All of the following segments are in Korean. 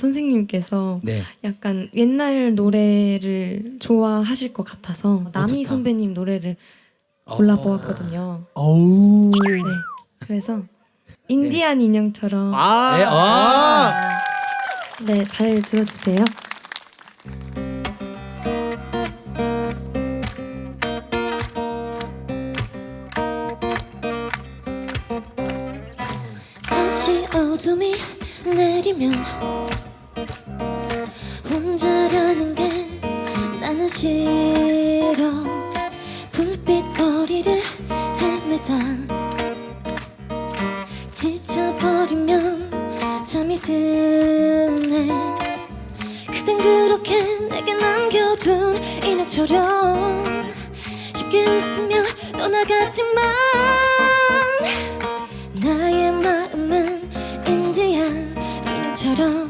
선생님께서 네. 약간 옛날 노래를 좋아하실 것 같아서 남희 좋다. 선배님 노래를 어. 골라보았거든요. 어우. 네. 그래서 인디안 인형처럼 아. 네, 아. 네, 잘 들어주세요. 다시 어둠이 내리면 혼자라는 게 나는 싫어. 불빛 거리를 헤매다 지쳐버리면 잠이 드네. 그댄 그렇게 내게 남겨둔 인형처럼 쉽게 웃으며 떠나갔지만 나의 마음은 인디안 인형처럼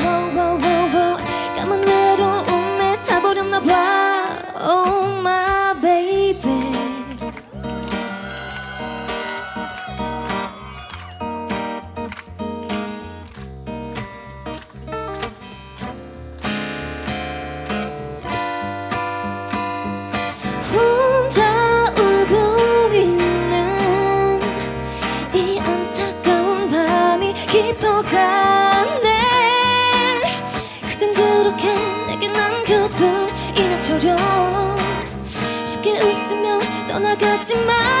그땐 그렇게 내게 남겨둔 인형처럼 쉽게 웃으며 떠나갔지만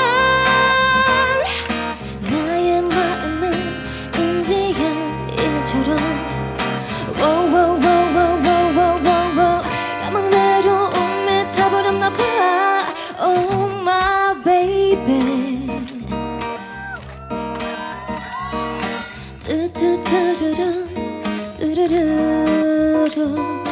뚜뚜뚜루루 뚜루루루